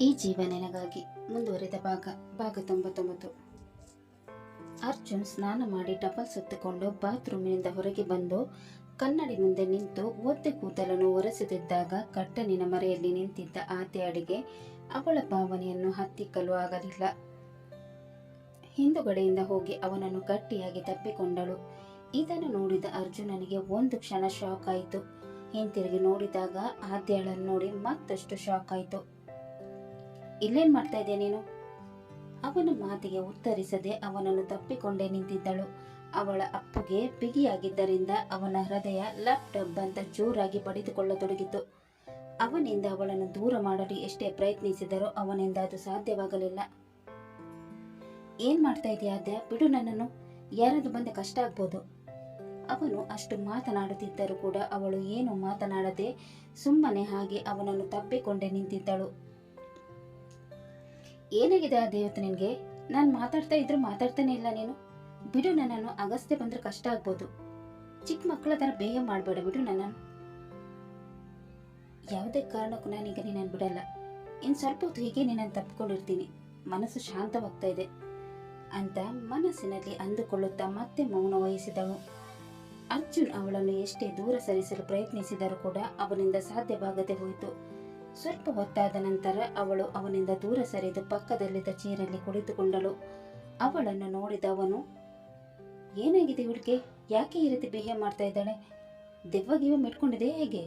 ಈ ಜೀವನೆನಗಾಗಿ ಮುಂದುವರಿದ ಭಾಗ ಭಾಗ ತೊಂಬತ್ತೊಂಬತ್ತು. ಅರ್ಜುನ್ ಸ್ನಾನ ಮಾಡಿ ಟಪಲ್ ಸುತ್ತಿಕೊಂಡು ಬಾತ್ರೂಮಿನಿಂದ ಹೊರಗೆ ಬಂದು ಕನ್ನಡಿ ಮುಂದೆ ನಿಂತು ಒತ್ತೆ ಕೂದಲನ್ನು ಒರೆಸುತ್ತಿದ್ದಾಗ ಕಟ್ಟನಿನ ಮರೆಯಲ್ಲಿ ನಿಂತಿದ್ದ ಆತೆ ಅಡಿಗೆ ಅವಳ ಭಾವನೆಯನ್ನು ಹತ್ತಿಕ್ಕಲು ಆಗಲಿಲ್ಲ. ಹಿಂದುಗಡೆಯಿಂದ ಹೋಗಿ ಅವನನ್ನು ಗಟ್ಟಿಯಾಗಿ ತಪ್ಪಿಕೊಂಡಳು. ಇದನ್ನು ನೋಡಿದ ಅರ್ಜುನನಿಗೆ ಒಂದು ಕ್ಷಣ ಶಾಕ್ ಆಯಿತು. ಹಿಂತಿರುಗಿ ನೋಡಿದಾಗ ಆದ್ಯಾಳನ್ನು ನೋಡಿ ಮತ್ತಷ್ಟು ಶಾಕ್ ಆಯಿತು. ಇಲ್ಲೇನ್ ಮಾಡ್ತಾ ಇದೆಯಾ ನೀನು? ಅವನ ಮಾತಿಗೆ ಉತ್ತರಿಸದೆ ಅವನನ್ನು ತಪ್ಪಿಕೊಂಡೇ ನಿಂತಿದ್ದಳು. ಅವಳ ಅಪ್ಪುಗೆ ಬಿಗಿಯಾಗಿದ್ದರಿಂದ ಅವನ ಹೃದಯ ಲ್ಯಾಪ್ಟಾಪ್ ಅಂತ ಜೋರಾಗಿ ಬಡಿದುಕೊಳ್ಳತೊಡಗಿತು ಅವನಿಂದ ಅವಳನ್ನು ದೂರ ಮಾಡಲು ಎಷ್ಟೇ ಪ್ರಯತ್ನಿಸಿದರೂ ಅವನಿಂದ ಅದು ಸಾಧ್ಯವಾಗಲಿಲ್ಲ. ಏನ್ ಮಾಡ್ತಾ ಇದೆಯಾ ಅದ್ಯ ಬಿಡು ನನ್ನನ್ನು. ಯಾರಾದ್ರೂ ಬಂದ ಕಷ್ಟ ಆಗ್ಬೋದು. ಅವನು ಅಷ್ಟು ಮಾತನಾಡುತ್ತಿದ್ದರೂ ಕೂಡ ಅವಳು ಏನು ಮಾತನಾಡದೆ ಸುಮ್ಮನೆ ಹಾಗೆ ಅವನನ್ನು ತಪ್ಪಿಕೊಂಡೇ ನಿಂತಿದ್ದಳು. ಏನಾಗಿದೆ ಆ ದೇವತೆ ನಿನಗೆ? ನಾನು ಮಾತಾಡ್ತಾ ಇದ್ರು ಮಾತಾಡ್ತಾನೆ ಇಲ್ಲ ನೀನು. ಬಿಡು ನನ್ನನ್ನು, ಅಗಸ್ತ್ಯ ಬಂದ್ರೆ ಕಷ್ಟ ಆಗ್ಬೋದು. ಚಿಕ್ಕ ಮಕ್ಕಳ ಥರ ಬೇಗ ಮಾಡಬೇಡ ಬಿಡು ನನ್ನನ್ನು. ಯಾವುದೇ ಕಾರಣಕ್ಕೂ ನಾನೀಗ ನಿನ್ನನ್ನು ಬಿಡಲ್ಲ. ಇನ್ನು ಸ್ವಲ್ಪ ಹೊತ್ತು ಹೀಗೆ ನಿನ್ನನ್ನು ತಪ್ಪಿಕೊಂಡಿರ್ತೀನಿ. ಮನಸ್ಸು ಶಾಂತವಾಗ್ತಾ ಇದೆ ಅಂತ ಮನಸ್ಸಿನಲ್ಲಿ ಅಂದುಕೊಳ್ಳುತ್ತಾ ಮತ್ತೆ ಮೌನ ವಹಿಸಿದವು ಅರ್ಜುನ್ ಅವಳನ್ನು ಎಷ್ಟೇ ದೂರ ಸರಿಸಲು ಪ್ರಯತ್ನಿಸಿದರೂ ಕೂಡ ಅವನಿಂದ ಸಾಧ್ಯವಾಗದೆ ಹೋಯಿತು. ಸ್ವಲ್ಪ ಹೊತ್ತಾದ ನಂತರ ಅವಳು ಅವನಿಂದ ದೂರ ಸರಿದು ಪಕ್ಕದಲ್ಲಿದ್ದ ಚೇರಲ್ಲಿ ಕುಳಿತುಕೊಂಡಳು. ಅವಳನ್ನು ನೋಡಿದ ಅವನು, ಏನಾಗಿದೆ ಇವಳಿಗೆ ಯಾಕೆ ಈ ರೀತಿ ಬಿಹೇವ್ ಮಾಡ್ತಾ ಇದ್ದಾಳೆ? ದೆವ್ವ ಗಿವ ಮಿಟ್ಕೊಂಡಿದೆ ಹೇಗೆ?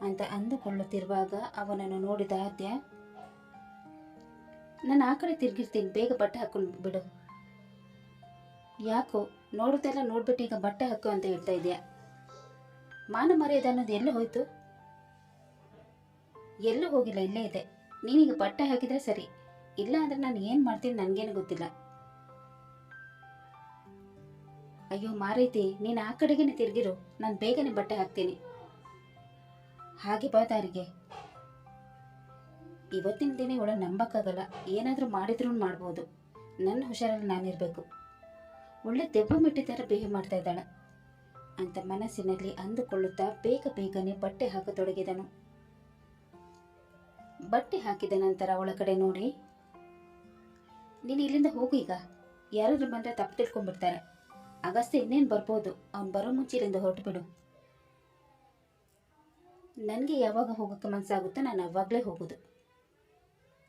ಅಂತ ಅಂದುಕೊಳ್ಳುತ್ತಿರುವಾಗ ಅವನನ್ನು ನೋಡಿದ ಆದ್ಯ, ನಾನು ಆ ಕಡೆ ತಿರುಗಿರ್ತೀನಿ, ಬೇಗ ಬಟ್ಟೆ ಹಾಕೊಂಡು ಬಿಡು. ಯಾಕೋ? ನೋಡುತ್ತೆಲ್ಲ ನೋಡ್ಬಿಟ್ಟು ಈಗ ಬಟ್ಟೆ ಹಾಕು ಅಂತ ಹೇಳ್ತಾ ಇದೆಯಾ ಮಾನ ಮರ್ಯಾದೆ ಅನ್ನೋದು ಎಲ್ಲ ಹೋಯ್ತು? ಎಲ್ಲೂ ಹೋಗಿಲ್ಲ, ಇಲ್ಲೇ ಇದೆ. ನೀನೀಗ ಬಟ್ಟೆ ಹಾಕಿದ್ರೆ ಸರಿ. ಇಲ್ಲ ಅಂದ್ರೆ ನಾನು ಏನು ಮಾಡ್ತೀನಿ ನನಗೇನು ಗೊತ್ತಿಲ್ಲ. ಅಯ್ಯೋ ಮಾರೈತಿ, ನೀನು ಆ ಕಡೆಗೇನೆ ತಿರ್ಗಿರು. ನಾನು ಬೇಗನೆ ಬಟ್ಟೆ ಹಾಕ್ತೀನಿ. ಹಾಗೆ ಬಾ ದಾರಿಗೆ. ಇವತ್ತಿನ ದಿನ ಇವಳ ನಂಬಕ್ಕಾಗಲ್ಲ. ಏನಾದರೂ ಮಾಡಿದ್ರೂ ಮಾಡ್ಬೋದು. ನನ್ನ ಹುಷಾರಲ್ಲಿ ನಾನಿರಬೇಕು. ಒಳ್ಳೆ ದೆವ್ವ ಮಿಟ್ಟಿ ಥರ ಬಿಹೇವ್ ಮಾಡ್ತಾ ಇದ್ದಾಳೆ. ಅಂತ ಮನಸ್ಸಿನಲ್ಲಿ ಅಂದುಕೊಳ್ಳುತ್ತಾ ಬೇಗ ಬೇಗನೆ ಬಟ್ಟೆ ಹಾಕತೊಡಗಿದನು. ಬಟ್ಟೆ ಹಾಕಿದ ನಂತರ ಒಳಗಡೆ ನೋಡಿ, ನೀನು ಇಲ್ಲಿಂದ ಹೋಗು ಈಗ. ಯಾರಾದ್ರೂ ಬಂದರೆ ತಪ್ಪು ತಿಳ್ಕೊಂಡ್ಬಿಡ್ತಾರೆ. ಅಗಸ್ತ್ಯ ಇನ್ನೇನು ಬರ್ಬೋದು? ಅವ್ನು ಬರೋ ಮುಂಚೆ ಇಲ್ಲಿಂದ ಹೊರಟು ಬಿಡು ನನಗೆ ಯಾವಾಗ ಹೋಗೋಕ್ಕೆ ಮನಸ್ಸಾಗುತ್ತೋ ನಾನು ಅವಾಗಲೇ ಹೋಗೋದು.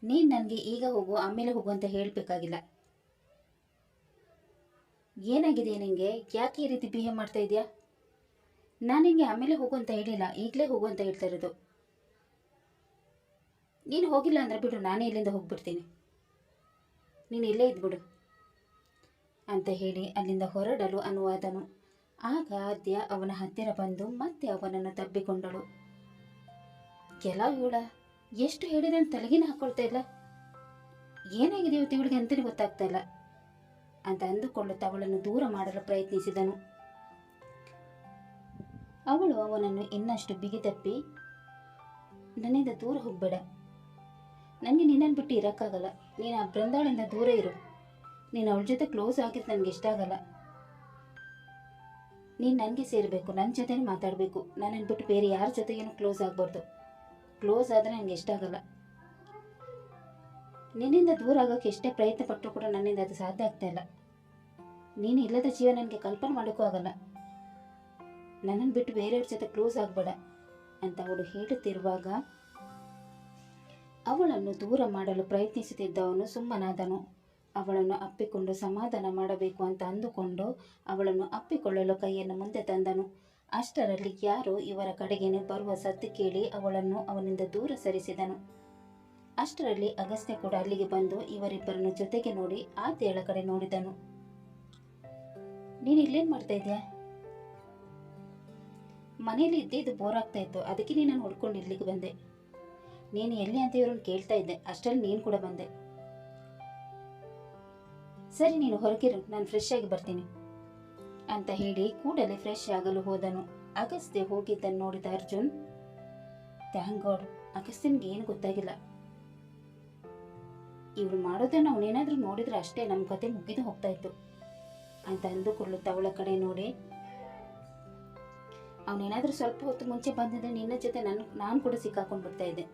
ನೀನು ನನಗೆ ಈಗ ಹೋಗು, ಆಮೇಲೆ ಹೋಗು ಅಂತ ಹೇಳಬೇಕಾಗಿಲ್ಲ. ಏನಾಗಿದೆ ನಿನಗೆ ಯಾಕೆ ಈ ರೀತಿ ಬಿಹೇವ್ ಮಾಡ್ತಾ ಇದೆಯಾ? ನಾನು ನಿನಗೆ ಆಮೇಲೆ ಹೋಗು ಅಂತ ಹೇಳಿಲ್ಲ, ಈಗಲೇ ಹೋಗು ಅಂತ ಹೇಳ್ತಾ ಇರೋದು. ನೀನು ಹೋಗಿಲ್ಲ ಅಂದ್ರೆ ಬಿಡು, ನಾನೇ ಇಲ್ಲಿಂದ ಹೋಗ್ಬಿಡ್ತೀನಿ. ನೀನು ಇಲ್ಲೇ ಇದ್ಬಿಡು ಅಂತ ಹೇಳಿ ಅಲ್ಲಿಂದ ಹೊರಡಲು ಅನುವಾದನು. ಆಗ ಆದ್ಯ ಅವನ ಹತ್ತಿರ ಬಂದು ಮತ್ತೆ ಅವನನ್ನು ತಬ್ಬಿಕೊಂಡಳು. ಕೆಲ ಇವಳ, ಎಷ್ಟು ಹೇಳಿದ್ರೆ ತಲೆಗಿನ ಹಾಕೊಳ್ತಾ ಇಲ್ಲ? ಏನಾಗಿದೆ ಇವತ್ತು ಇವಳಿಗೆ ಅಂತಲೇ ಗೊತ್ತಾಗ್ತಾ ಇಲ್ಲ ಅಂತ ಅಂದುಕೊಳ್ಳುತ್ತಾ ಅವಳನ್ನು ದೂರ ಮಾಡಲು ಪ್ರಯತ್ನಿಸಿದನು. ಅವಳು ಅವನನ್ನು ಇನ್ನಷ್ಟು ಬಿಗಿತಪ್ಪಿ, ನನ್ನಿಂದ ದೂರ ಹೋಗಬೇಡ. ನನಗೆ ನಿನ್ನನ್ನು ಬಿಟ್ಟು ಇರೋಕ್ಕಾಗಲ್ಲ. ನೀನು ಆ ಬೃಂದಾಳಿಂದ ದೂರ ಇರು. ನೀನು ಅವಳ ಜೊತೆ ಕ್ಲೋಸ್ ಆಗಿದ್ದು ನನಗೆ ಇಷ್ಟ ಆಗಲ್ಲ. ನೀನು ನನಗೆ ಸೇರಬೇಕು ನನ್ನ ಜೊತೆನೇ ಮಾತಾಡಬೇಕು. ನನ್ನನ್ನು ಬಿಟ್ಟು ಬೇರೆ ಯಾರ ಜೊತೆಗೇನು ಕ್ಲೋಸ್ ಆಗಬಾರ್ದು. ಕ್ಲೋಸ್ ಆದರೆ ನನಗೆ ಇಷ್ಟ ಆಗಲ್ಲ. ನಿನ್ನಿಂದ ದೂರ ಆಗೋಕ್ಕೆ ಎಷ್ಟೇ ಪ್ರಯತ್ನ ಪಟ್ಟರು ಕೂಡ ನನ್ನಿಂದ ಅದು ಸಾಧ್ಯ ಆಗ್ತಾ ಇಲ್ಲ. ನೀನು ಇಲ್ಲದ ಜೀವ ನನಗೆ ಕಲ್ಪನೆ ಮಾಡೋಕ್ಕೂ ಆಗಲ್ಲ. ನನ್ನನ್ನು ಬಿಟ್ಟು ಬೇರೆಯವ್ರ ಜೊತೆ ಕ್ಲೋಸ್ ಆಗಬೇಡ ಅಂತ ಅವಳು ಹೇಳುತ್ತಿರುವಾಗ ಅವಳನ್ನು ದೂರ ಮಾಡಲು ಪ್ರಯತ್ನಿಸುತ್ತಿದ್ದವನು ಸುಮ್ಮನಾದನು. ಅವಳನ್ನು ಅಪ್ಪಿಕೊಂಡು ಸಮಾಧಾನ ಮಾಡಬೇಕು ಅಂತ ಅಂದುಕೊಂಡು ಅವಳನ್ನು ಅಪ್ಪಿಕೊಳ್ಳಲು ಕೈಯನ್ನು ಮುಂದೆ ತಂದನು. ಅಷ್ಟರಲ್ಲಿ ಯಾರು ಇವರ ಕಡೆಗೇನೆ ಬರುವ ಸದ್ದು ಕೇಳಿ ಅವಳನ್ನು ಅವನಿಂದ ದೂರ ಸರಿಸಿದನು. ಅಷ್ಟರಲ್ಲಿ ಅಗಸ್ತ್ಯ ಕೂಡ ಅಲ್ಲಿಗೆ ಬಂದು ಇವರಿಬ್ಬರನ್ನು ಜೊತೆಗೆ ನೋಡಿ ಆದ್ಯಳ ಕಡೆ ನೋಡಿದನು. ನೀನು ಇಲ್ಲೇನು ಮಾಡ್ತಾ ಇದೆಯಾ? ಮನೇಲಿ ಇದು ಬೋರ್ ಆಗ್ತಾ ಇತ್ತು. ಅದಕ್ಕೆ ನೀನು ನೋಡ್ಕೊಂಡು ಇಲ್ಲಿಗೆ ಬಂದೆ. ನೀನು ಎಲ್ಲಿ ಅಂತ ಇವ್ರನ್ನ ಕೇಳ್ತಾ ಇದ್ದೆ. ಅಷ್ಟರಲ್ಲಿ ನೀನು ಕೂಡ ಬಂದೆ. ಸರಿ, ನೀನು ಹೊರಗಿರು. ನಾನು ಫ್ರೆಶ್ ಆಗಿ ಬರ್ತೀನಿ ಅಂತ ಹೇಳಿ ಕೂಡಲೇ ಫ್ರೆಶ್ ಆಗಲು ಹೋದನು. ಅಗಸ್ತ್ಯ ಹೋಗಿದ್ದನ್ನು ನೋಡಿದ ಅರ್ಜುನ್, ಥ್ಯಾಂಕ್ ಗಾಡ್, ಅಗಸ್ತ್ಯನ್ಗೆ ಏನು ಗೊತ್ತಾಗಿಲ್ಲ. ಇವ್ರು ಮಾಡೋದನ್ನು ಅವನೇನಾದ್ರೂ ನೋಡಿದ್ರೆ ಅಷ್ಟೇ ನಮ್ಮ ಕತೆ ಮುಗಿದು ಹೋಗ್ತಾ ಇತ್ತು ಅಂತ ಅಂದುಕೊಳ್ಳುತ್ತಾ ಅವಳ ಕಡೆ ನೋಡಿ. ಅವನೇನಾದ್ರೂ ಸ್ವಲ್ಪ ಹೊತ್ತು ಮುಂಚೆ ಬಂದಿದ್ರೆ ನಿನ್ನ ಜೊತೆ ನಾನು ನಾನು ಕೂಡ ಸಿಕ್ಕಾಕೊಂಡು ಬಿಡ್ತಾ ಇದ್ದೆ.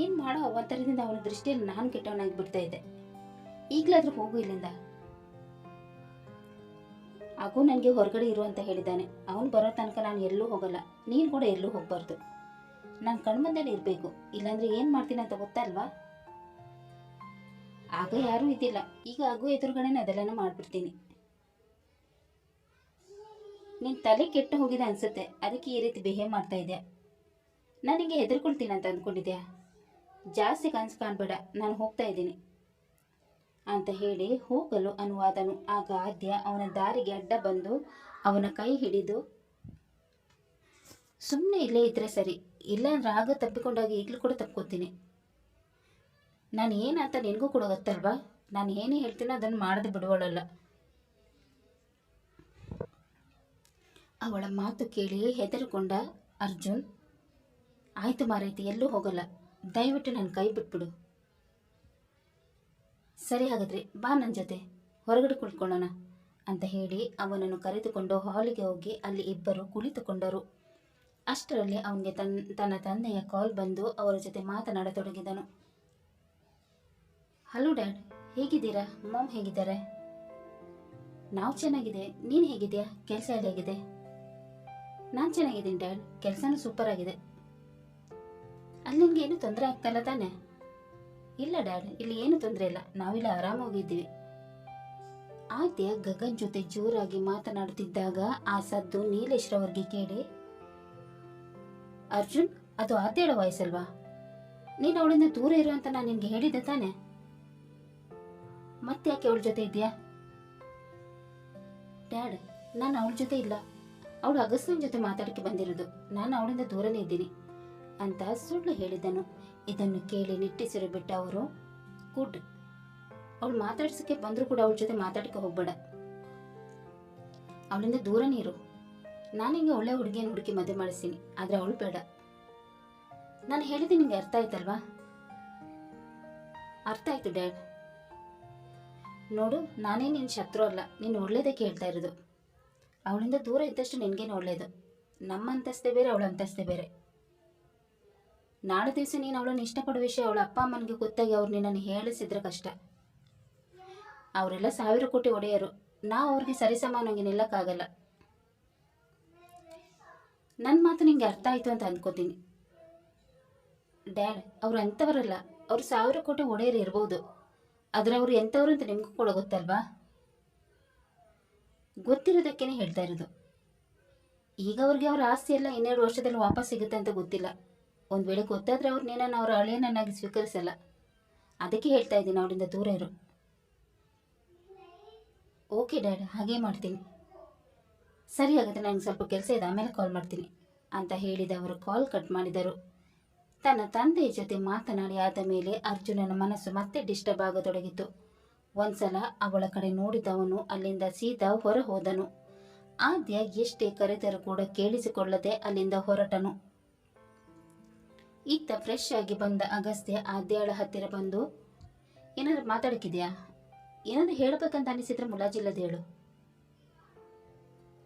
ಇನ್ನು ಮಾಡೋ ಅವತ್ತರದಿಂದ ಅವನ ದೃಷ್ಟಿಯಲ್ಲಿ ನಾನು ಕೆಟ್ಟವನಾಗಿ ಬಿಡ್ತಾ ಇದ್ದೆ. ಈಗಲಾದರೂ ಹೋಗು ಇಲ್ಲಿಂದ. ಹಾಗೂ ನನಗೆ ಹೊರಗಡೆ ಇರು ಅಂತ ಹೇಳಿದ್ದಾನೆ. ಅವನು ಬರೋ ತನಕ ನಾನು ಎಲ್ಲೂ ಹೋಗಲ್ಲ. ನೀನು ಕೂಡ ಎಲ್ಲೂ ಹೋಗಬಾರ್ದು. ನಾನು ಕಣ್ಮಂದಲ್ಲಿ ಇರಬೇಕು. ಇಲ್ಲಾಂದರೆ ಏನು ಮಾಡ್ತೀನಿ ಅಂತ ಗೊತ್ತಲ್ವಾ ಆಗ ಯಾರೂ ಇದ್ದಿಲ್ಲ. ಈಗ ಆಗು ಎದುರುಗಡೆನೇ ಅದೆಲ್ಲನೂ ಮಾಡಿಬಿಡ್ತೀನಿ. ನಿನ್ನ ತಲೆ ಕೆಟ್ಟು ಹೋಗಿದೆ ಅನ್ಸುತ್ತೆ. ಅದಕ್ಕೆ ಈ ರೀತಿ ಬಿಹೇವ್ ಮಾಡ್ತಾ ಇದೆಯಾ. ನನಗೆ ಹೆದರ್ಕೊಳ್ತೀನಿ ಅಂತ ಅಂದ್ಕೊಂಡಿದ್ಯಾ? ಜಾಸ್ತಿ ಕನಸು ಕಾಣಬೇಡ, ನಾನು ಹೋಗ್ತಾ ಇದ್ದೀನಿ ಅಂತ ಹೇಳಿ ಹೋಗಲು ಅನುವಾದನು. ಆಗ ಆದ್ಯ ಅವನ ದಾರಿಗೆ ಅಡ್ಡ ಬಂದು ಅವನ ಕೈ ಹಿಡಿದು ಸುಮ್ಮನೆ ಇಲ್ಲೇ ಇದ್ದರೆ ಸರಿ, ಇಲ್ಲಾಂದ್ರೆ ಆಗ ತಪ್ಪಿಕೊಂಡಾಗ ಈಗಲೂ ಕೂಡ ತಪ್ಕೋತೀನಿ ನಾನು ಏನಂತ ನಿನಗೂ ಕೂಡ ಗೊತ್ತಲ್ವಾ? ನಾನು ಏನೇ ಹೇಳ್ತೀನೋ ಅದನ್ನು ಮಾಡದೆ ಬಿಡುವಳಲ್ಲ. ಅವಳ ಮಾತು ಕೇಳಿ ಹೆದರಿಕೊಂಡ ಅರ್ಜುನ್, ಆಯ್ತು ಮಾರೈತಿ, ಎಲ್ಲೂ ಹೋಗಲ್ಲ. ದಯವಿಟ್ಟು ನನ್ನ ಕೈ ಬಿಟ್ಬಿಡು. ಸರಿ ಹಾಗಾದ್ರೆ, ಬಾ ನನ್ನ ಜೊತೆ, ಹೊರಗಡೆ ಕುಳ್ಕೊಳ್ಳೋಣ ಅಂತ ಹೇಳಿ ಅವನನ್ನು ಕರೆದುಕೊಂಡು ಹಾಲಿಗೆ ಹೋಗಿ ಅಲ್ಲಿ ಇಬ್ಬರು ಕುಳಿತುಕೊಂಡರು. ಅಷ್ಟರಲ್ಲಿ ಅವನಿಗೆ ತನ್, ತನ್ನ ತಂದೆಯ ಕಾಲ್ ಬಂದು ಅವರ ಜೊತೆ ಮಾತನಾಡತೊಡಗಿದನು. ಹಲೋ ಡ್ಯಾಡ್, ಹೇಗಿದ್ದೀರಾ? ಮಾಮ್ ಹೇಗಿದ್ದಾರೆ? ನಾವು ಚೆನ್ನಾಗಿದೆ. ನೀನು ಹೇಗಿದೆಯಾ? ಕೆಲಸ ಹೇಗಿದೆ ನಾನು ಚೆನ್ನಾಗಿದ್ದೀನಿ ಡ್ಯಾಡ್. ಕೆಲಸನೂ ಸೂಪರ್ ಆಗಿದೆ. ಅಲ್ಲಿ ನಿನ್ಗೆ ಏನು ತೊಂದರೆ ಆಗ್ತಲ್ಲ ತಾನೆ? ಇಲ್ಲ ಡ್ಯಾಡ್, ಇಲ್ಲಿ ಏನು ತೊಂದರೆ ಇಲ್ಲ. ನಾವಿಲ್ಲ ಆರಾಮಾಗಿದ್ದೀವಿ. ಆದ್ಯ ಗಗನ್ ಜೊತೆ ಜೋರಾಗಿ ಮಾತನಾಡುತ್ತಿದ್ದಾಗ ಆ ಸದ್ದು ನೀಲೇಶ್ರವರ್ಗೆ ಕೇಳಿ, ಅರ್ಜುನ್, ಅದು ಆದ್ಯಳ ವಯಸ್ಸಲ್ವಾ ನೀನು ಅವಳಿಂದ ದೂರ ಇರು ಅಂತ ನಾನು ನಿನ್ಗೆ ಹೇಳಿದ್ದೆ ತಾನೆ? ಮತ್ತೆ ಯಾಕೆ ಅವಳ ಜೊತೆ ಇದೆಯಾ ಡ್ಯಾಡ್, ನಾನು ಅವಳ ಜೊತೆ ಇಲ್ಲ. ಅವಳು ಅಗಸ್ತಿನ ಜೊತೆ ಮಾತಾಡಕ್ಕೆ ಬಂದಿರೋದು. ನಾನು ಅವಳಿಂದ ದೂರನೇ ಇದ್ದೀನಿ. ಅಂತ ಸುಳ್ಳು ಹೇಳಿದನು. ಇದನ್ನು ಕೇಳಿ ನಿಟ್ಟಿಸಿರು ಬಿಟ್ಟ ಅವರು, ಗುಡ್. ಅವಳು ಮಾತಾಡ್ಸಕ್ಕೆ ಬಂದರೂ ಕೂಡ ಅವಳ ಜೊತೆ ಮಾತಾಡಕ್ಕೆ ಹೋಗ್ಬೇಡ. ಅವಳಿಂದ ದೂರ ನೀರು. ನಾನು ಹಿಂಗೆ ಒಳ್ಳೆ ಹುಡುಗಿಯನ್ನು ಹುಡುಕಿ ಮದುವೆ ಮಾಡಿಸ್ತೀನಿ, ಆದರೆ ಅವಳು ಬೇಡ. ನಾನು ಹೇಳಿದ್ದೆ ನಿಂಗೆ ಅರ್ಥ ಆಯ್ತಲ್ವಾ? ಅರ್ಥ ಆಯ್ತು, ಡ್ಯಾಡ್. ನೋಡು, ನಾನೇ ನಿನ್ನ ಶತ್ರು ಅಲ್ಲ, ನೀನು ಒಳ್ಳೇದಕ್ಕೆ ಹೇಳ್ತಾ ಇರೋದು. ಅವಳಿಂದ ದೂರ ಇದ್ದಷ್ಟು ನಿನಗೇನು ಒಳ್ಳೇದು? ನಮ್ಮ ಅಂತಸ್ತೆ ಬೇರೆ, ಅವಳ ಅಂತಸ್ತೆ ಬೇರೆ. ನಾಳೆ ದಿವಸ ನೀನು ಅವಳನ್ನು ಇಷ್ಟಪಡೋ ವಿಷಯ ಅವಳ ಅಪ್ಪ ಅಮ್ಮನಿಗೆ ಗೊತ್ತಾಗಿ ಅವ್ರು ನಿನ್ನನ್ನು ಹೇಳಿಸಿದ್ರೆ ಕಷ್ಟ. ಅವರೆಲ್ಲ ಸಾವಿರ ಕೋಟಿ ಒಡೆಯರು. ನಾವು ಅವ್ರಿಗೆ ಸರಿಸಮಾನಂಗೆ ನಿಲ್ಲಕ್ಕಾಗಲ್ಲ. ನನ್ನ ಮಾತು ನಿಮಗೆ ಅರ್ಥ ಆಯಿತು ಅಂತ ಅಂದ್ಕೋತೀನಿ ಡ್ಯಾಡ್, ಅವ್ರು ಅಂಥವರಲ್ಲ. ಅವ್ರು ಸಾವಿರ ಕೋಟಿ ಒಡೆಯರು ಇರ್ಬೋದು. ಆದರೆ ಅವರು ಎಂಥವ್ರು ಅಂತ ನಿಮಗೂ ಕೂಡ ಗೊತ್ತಲ್ವಾ? ಗೊತ್ತಿರೋದಕ್ಕೇನೆ ಹೇಳ್ತಾ ಇರೋದು. ಈಗ ಅವ್ರಿಗೆ ಅವ್ರ ಆಸ್ತಿ ಎಲ್ಲ ಇನ್ನೆರಡು ವರ್ಷದಲ್ಲಿ ವಾಪಸ್ ಸಿಗುತ್ತೆ ಅಂತ ಗೊತ್ತಿಲ್ಲ. ಒಂದು ವೇಳೆ ಗೊತ್ತಾದರೆ ಅವ್ರು ನೀನನ್ನು ಅವರ ಅಳಿಯನನ್ನಾಗಿ ಸ್ವೀಕರಿಸಲ್ಲ. ಅದಕ್ಕೆ ಹೇಳ್ತಾ ಇದ್ದೀನಿ ಅವರಿಂದ ದೂರ ಇರು. ಓಕೆ ಡ್ಯಾಡ್ ಹಾಗೇ ಮಾಡ್ತೀನಿ. ಸರಿ ಹಾಗಾದರೆ ನನಗೆ ಸ್ವಲ್ಪ ಕೆಲಸ ಇದೆ, ಆಮೇಲೆ ಕಾಲ್ ಮಾಡ್ತೀನಿ ಅಂತ ಹೇಳಿದ ಅವರು ಕಾಲ್ ಕಟ್ ಮಾಡಿದರು. ತನ್ನ ತಂದೆಯ ಜೊತೆ ಮಾತನಾಡಿ ಆದ ಮೇಲೆ ಅರ್ಜುನನ ಮನಸ್ಸು ಮತ್ತೆ ಡಿಸ್ಟರ್ಬ್ ಆಗತೊಡಗಿತು ಒಂದ್ಸಲ ಅವಳ ಕಡೆ ನೋಡಿದವನು ಅಲ್ಲಿಂದ ಸೀದಾ ಹೊರ ಹೋದನು ಆದ್ಯ ಎಷ್ಟೇ ಕರೆದರೂ ಕೂಡ ಕೇಳಿಸಿಕೊಳ್ಳದೆ ಅಲ್ಲಿಂದ ಹೊರಟನು. ಇತ್ತ ಫ್ರೆಶ್ ಆಗಿ ಬಂದ ಅಗಸ್ತ್ಯ ಆದ್ಯಾಳ ಹತ್ತಿರ ಬಂದು, ಏನಾದ್ರು ಮಾತಾಡೋಕ್ಕಿದೆಯಾ ಏನಾದ್ರು ಹೇಳಬೇಕಂತ ಅನಿಸಿದ್ರೆ ಮುಲಾಜಿಲ್ಲದ ಹೇಳು.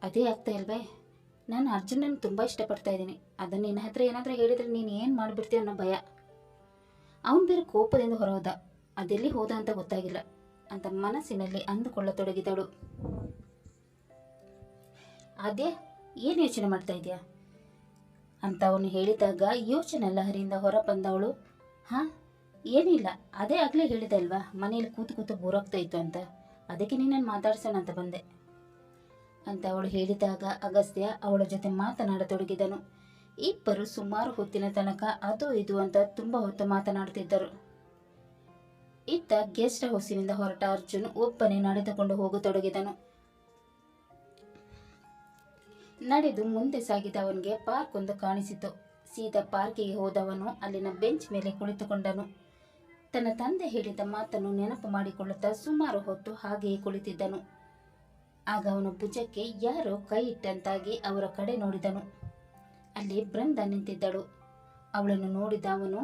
ಅದೇ ಆಗ್ತಾ ಇಲ್ವೇ? ನಾನು ಅರ್ಜುನನ್ನು ತುಂಬ ಇಷ್ಟಪಡ್ತಾ ಇದ್ದೀನಿ. ಅದನ್ನು ನಿನ್ನ ಹತ್ರ ಏನಾದರೂ ಹೇಳಿದ್ರೆ ನೀನು ಏನು ಮಾಡಿಬಿಡ್ತೀಯ ಅನ್ನೋ ಭಯ. ಅವನು ಬೇರೆ ಕೋಪದಿಂದ ಹೊರಹೋದ. ಅದೆಲ್ಲಿ ಹೋದ ಅಂತ ಗೊತ್ತಾಗಿಲ್ಲ. ಅಂತ ಮನಸ್ಸಿನಲ್ಲಿ ಅಂದುಕೊಳ್ಳತೊಡಗಿದಳು. ಅದೇ ಏನು ಯೋಚನೆ ಮಾಡ್ತಾ ಇದೆಯಾ? ಅಂತ ಅವನು ಹೇಳಿದಾಗ ಯೋಚನೆ ಲಹರಿಯಿಂದ ಹೊರ ಬಂದವಳು ಹಾಂ, ಏನಿಲ್ಲ, ಅದೇ ಆಗಲೇ ಹೇಳಿದೆ ಅಲ್ವಾ? ಮನೇಲಿ ಕೂತು ಕೂತು ಬೋರಾಗ್ತಾ ಇತ್ತು ಅಂತ. ಅದಕ್ಕೆ ನೀನೇನು ಮಾತಾಡ್ಸೋಣ ಅಂತ ಬಂದೆ. ಅಂತ ಅವಳು ಹೇಳಿದಾಗ ಅಗಸ್ತ್ಯ ಅವಳ ಜೊತೆ ಮಾತನಾಡತೊಡಗಿದನು. ಇಬ್ಬರು ಸುಮಾರು ಹೊತ್ತಿನ ತನಕ ಅದು ಇದು ಅಂತ ತುಂಬ ಹೊತ್ತು ಮಾತನಾಡುತ್ತಿದ್ದರು ಇತ್ತ ಗೆಸ್ಟ್ ಹೌಸಿನಿಂದ ಹೊರಟ ಅರ್ಜುನ್ ಒಬ್ಬನೇ ನಡೆದುಕೊಂಡು ಹೋಗತೊಡಗಿದನು. ನಡೆದು ಮುಂದೆ ಸಾಗಿದವನಿಗೆ ಪಾರ್ಕ್ ಒಂದು ಕಾಣಿಸಿತು. ಸೀದಾ ಪಾರ್ಕಿಗೆ ಹೋದವನು ಅಲ್ಲಿನ ಬೆಂಚ್ ಮೇಲೆ ಕುಳಿತುಕೊಂಡನು. ತನ್ನ ತಂದೆ ಹೇಳಿದ ಮಾತನ್ನು ನೆನಪು ಮಾಡಿಕೊಳ್ಳುತ್ತಾ ಸುಮಾರು ಹೊತ್ತು ಹಾಗೆಯೇ ಕುಳಿತಿದ್ದನು. ಆಗ ಅವನ ಭುಜಕ್ಕೆ ಯಾರೋ ಕೈ ಇಟ್ಟಂತಾಗಿ ಅವರ ಕಡೆ ನೋಡಿದನು. ಅಲ್ಲಿ ಬೃಂದ ನಿಂತಿದ್ದಳು. ಅವಳನ್ನು ನೋಡಿದ ಅವನು,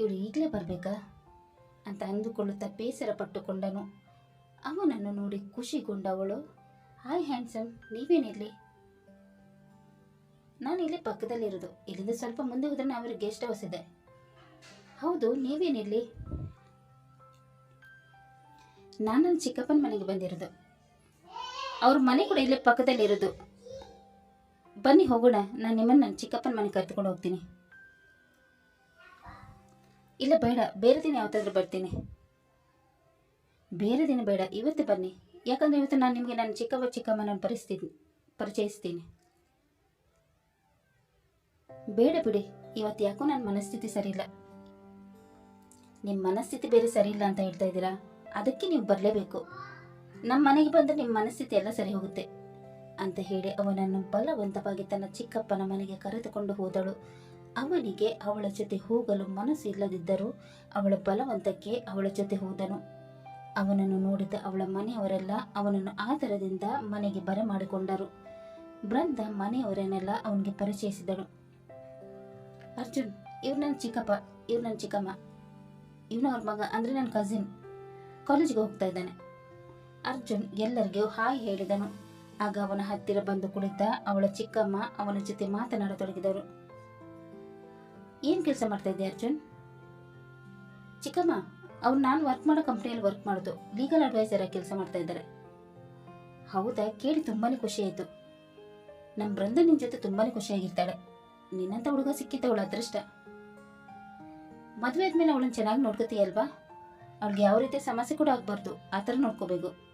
ಇವಳು ಈಗಲೇ ಬರಬೇಕಾ? ಅಂತ ಅಂದುಕೊಳ್ಳುತ್ತಾ ಬೇಸರ ಪಟ್ಟುಕೊಂಡನು ಅವನನ್ನು ನೋಡಿ ಖುಷಿಗೊಂಡವಳು ಹಾಯ್ ಹ್ಯಾಂಡ್ಸಮ್ ನೀವೇನಿರಲಿ ನಾನು ಇಲ್ಲಿ ಪಕ್ಕದಲ್ಲಿರೋದು. ಇಲ್ಲಿಂದ ಸ್ವಲ್ಪ ಮುಂದೆ ಹೋದ್ರೆ ನಾವಿರೋ ಗೆಸ್ಟ್ ಹೌಸ್ ಇದೆ. ಹೌದು ನೀವೇನಿರಲಿ ನಾನು ನನ್ನ ಚಿಕ್ಕಪ್ಪನ ಮನೆಗೆ ಬಂದಿರೋದು. ಅವ್ರ ಮನೆ ಕೂಡ ಇಲ್ಲೇ ಪಕ್ಕದಲ್ಲಿರೋದು. ಬನ್ನಿ ಹೋಗೋಣ, ನಾನು ನಿಮ್ಮನ್ನು ನನ್ನ ಚಿಕ್ಕಪ್ಪನ ಮನೆಗೆ ಕರೆದುಕೊಂಡು ಹೋಗ್ತೀನಿ. ಇಲ್ಲ, ಬೇಡ, ಬೇರೆ ದಿನ ಯಾವತ್ತಾದ್ರೂ ಬರ್ತೀನಿ. ಬೇರೆ ದಿನ ಬೇಡ, ಇವತ್ತೇ ಬನ್ನಿ. ಯಾಕಂದ್ರೆ ಇವತ್ತು ನಾನು ನಿಮಗೆ ನನ್ನ ಚಿಕ್ಕವ ಚಿಕ್ಕಮ್ಮನ ಪರಿಸ್ಥಿತಿ ಪರಿಚಯಿಸ್ತೀನಿ. ಬೇಡ ಬಿಡಿ, ಇವತ್ತು ಯಾಕೋ ನನ್ನ ಮನಸ್ಥಿತಿ ಸರಿಯಿಲ್ಲ. ನಿಮ್ಮ ಮನಸ್ಥಿತಿ ಬೇರೆ ಸರಿಯಿಲ್ಲ ಅಂತ ಹೇಳ್ತಾ ಇದ್ದೀರಾ? ಅದಕ್ಕೆ ನೀವು ಬರಲೇಬೇಕು. ನಮ್ಮ ಮನೆಗೆ ಬಂದರೆ ನಿಮ್ಮ ಮನಸ್ಥಿತಿ ಎಲ್ಲ ಸರಿ ಹೋಗುತ್ತೆ ಅಂತ ಹೇಳಿ ಅವನನ್ನು ಬಲವಂತವಾಗಿ ತನ್ನ ಚಿಕ್ಕಪ್ಪನ ಮನೆಗೆ ಕರೆದುಕೊಂಡು ಹೋದಳು. ಅವನಿಗೆ ಅವಳ ಜೊತೆ ಹೋಗಲು ಮನಸ್ಸು ಇಲ್ಲದಿದ್ದರೂ ಅವಳ ಬಲವಂತಕ್ಕೆ ಅವಳ ಜೊತೆ ಹೋದನು. ಅವನನ್ನು ನೋಡಿದ ಅವಳ ಮನೆಯವರೆಲ್ಲ ಅವನನ್ನು ಆದರದಿಂದ ಮನೆಗೆ ಬರಮಾಡಿಕೊಂಡರು. ಬೃಂದ ಮನೆಯವರನ್ನೆಲ್ಲ ಅವನಿಗೆ ಪರಿಚಯಿಸಿದಳು. ಅರ್ಜುನ್, ಇವ್ರು ನನ್ನ ಚಿಕ್ಕಪ್ಪ, ಇವ್ರು ನನ್ನ ಚಿಕ್ಕಮ್ಮ. ಇವನವ್ರ ಅವ್ರ ಮಗ ಅಂದರೆ ನನ್ನ ಕಸಿನ್ ಕಾಲೇಜಿಗೆ ಹೋಗ್ತಾ ಇದ್ದಾನೆ. ಅರ್ಜುನ್ ಎಲ್ಲರಿಗೂ ಹಾಯ್ ಹೇಳಿದನು. ಆಗ ಅವನ ಹತ್ತಿರ ಬಂದು ಕುಳಿತ ಅವಳ ಚಿಕ್ಕಮ್ಮ ಅವನ ಜೊತೆ ಮಾತನಾಡತೊಡಗಿದರು ಏನು ಕೆಲಸ ಮಾಡ್ತಾ ಇದ್ದೆ ಅರ್ಜುನ್? ಚಿಕ್ಕಮ್ಮ ಅವ್ರು ನಾನು ವರ್ಕ್ ಮಾಡೋ ಕಂಪ್ನಿಯಲ್ಲಿ ವರ್ಕ್ ಮಾಡೋದು. ಲೀಗಲ್ ಅಡ್ವೈಸರ್ ಆಗಿ ಕೆಲಸ ಮಾಡ್ತಾ ಇದ್ದಾರೆ. ಹೌದಾ? ಕೇಳಿ ತುಂಬಾ ಖುಷಿ ಆಯಿತು. ನಮ್ಮ ಬೃಂದ ನಿನ್ನ ಜೊತೆ ತುಂಬಾ ಖುಷಿಯಾಗಿರ್ತಾಳೆ ನಿನ್ನಂಥ ಹುಡುಗ ಸಿಕ್ಕಿದ್ದ ಅವಳ ಅದೃಷ್ಟ. ಮದುವೆ ಆದ್ಮೇಲೆ ಅವಳನ್ನ ಚೆನ್ನಾಗಿ ನೋಡ್ಕೋತೀಯಲ್ವಾ ಅವಳಿಗೆ ಯಾವ ರೀತಿ ಸಮಸ್ಯೆ ಕೂಡ ಆಗಬಾರ್ದು. ಆ ಥರ ನೋಡ್ಕೋಬೇಕು.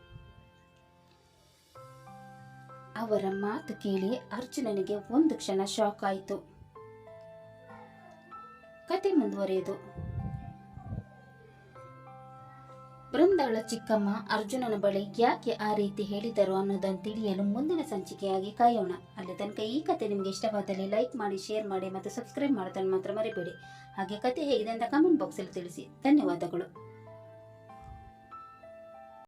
ಅವರ ಮಾತು ಕೇಳಿ ಅರ್ಜುನನಿಗೆ ಒಂದು ಕ್ಷಣ ಶಾಕ್ ಆಯಿತು. ಕತೆ ಮುಂದುವರಿಯುವುದು ಬೃಂದಾಳ ಚಿಕ್ಕಮ್ಮ ಅರ್ಜುನನ ಬಳಿ ಯಾಕೆ ಆ ರೀತಿ ಹೇಳಿದರು ಅನ್ನೋದನ್ನು ತಿಳಿಯಲು ಮುಂದಿನ ಸಂಚಿಕೆಯಾಗಿ ಕಾಯೋಣ. ಅಲ್ಲಿ ತನಕ ಈ ಕತೆ ನಿಮಗೆ ಇಷ್ಟವಾದಲ್ಲಿ ಲೈಕ್ ಮಾಡಿ, ಶೇರ್ ಮಾಡಿ ಮತ್ತು ಸಬ್ಸ್ಕ್ರೈಬ್ ಮಾಡೋದನ್ನು ಮಾತ್ರ ಮರಿಬೇಡಿ. ಹಾಗೆ ಕತೆ ಹೇಗಿದೆ ಅಂತ ಕಮೆಂಟ್ ಬಾಕ್ಸಲ್ಲಿ ತಿಳಿಸಿ. ಧನ್ಯವಾದಗಳು.